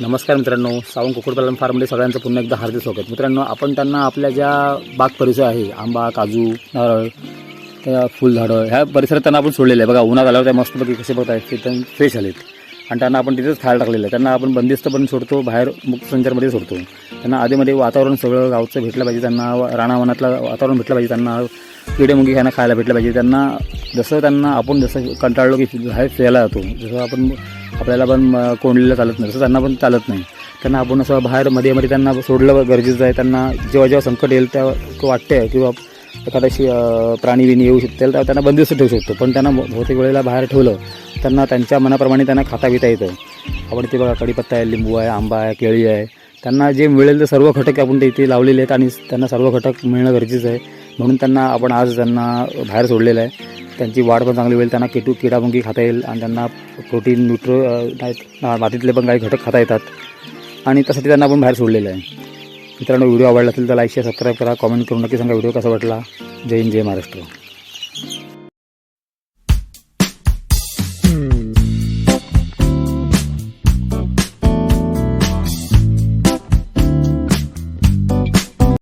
नमस्कार मित्रांनो सावंत कुकुडपालन फार्ममध्ये सगळ्यांचं पुन्हा एकदा हार्दिक स्वागत. मित्रांनो आपण त्यांना आपल्या ज्या बाग परिसर आहे आंबा काजू नारळ त्या फुलझाडं ह्या परिसरात त्यांना आपण सोडलेलं आहे. बघा उन्हात आल्यावर त्या मस्तपैकी कसे बघताय ते त्यांना फ्रेश आलेत. आणि त्यांना आपण तिथेच खायला टाकलेलं आहे. त्यांना आपण बंदिस्त पण सोडतो बाहेर मुक्त संचारमध्ये सोडतो. त्यांना आधीमध्ये वातावरण सगळं गावचं भेटलं पाहिजे त्यांना राणावनातलं वातावरण भेटलं पाहिजे त्यांना किडे मुंगी ह्यांना खायला भेटलं पाहिजे. त्यांना जसं त्यांना आपण जसं कंटाळलो की बाहेर फिरायला जातो जसं आपण आपल्याला पण कोंडलेलं चालत नाही. तसं त्यांना पण चालत नाही. त्यांना आपण असं बाहेर मध्ये मध्ये त्यांना सोडलं गरजेचं आहे. त्यांना जेव्हा जेव्हा संकट येईल तेव्हा वाटते किंवा एखाद्याशी प्राणी बिणी येऊ शकतील तेव्हा त्यांना बंदिस्त ठेवू शकतो. पण त्यांना बहुतेक वेळेला बाहेर ठेवलं त्यांना त्यांच्या मनाप्रमाणे त्यांना खाता पिता येतं. आपण ते बघा कढीपत्ता आहे लिंबू आहे आंबा आहे केळी आहे. त्यांना जे मिळेल ते सर्व घटक आपण ते इथे लावलेले आहेत आणि त्यांना सर्व घटक मिळणं गरजेचं आहे. म्हणून त्यांना आपण आज त्यांना बाहेर सोडलेलं आहे. त्यांची वाढ पण चांगली होईल त्यांना किटू किडामुंगी खाता येईल आणि त्यांना प्रोटीन न्यूट्रो मातीतले पण काही घटक खाता येतात. आणि त्यासाठी त्यांना आपण बाहेर सोडलेलं आहे. मित्रांनो व्हिडिओ आवडला असेल तर लाईक शेअर सबस्क्राईब करा. कमेंट करून नक्की सांगा व्हिडिओ कसा वाटला. जय हिंद जय महाराष्ट्र.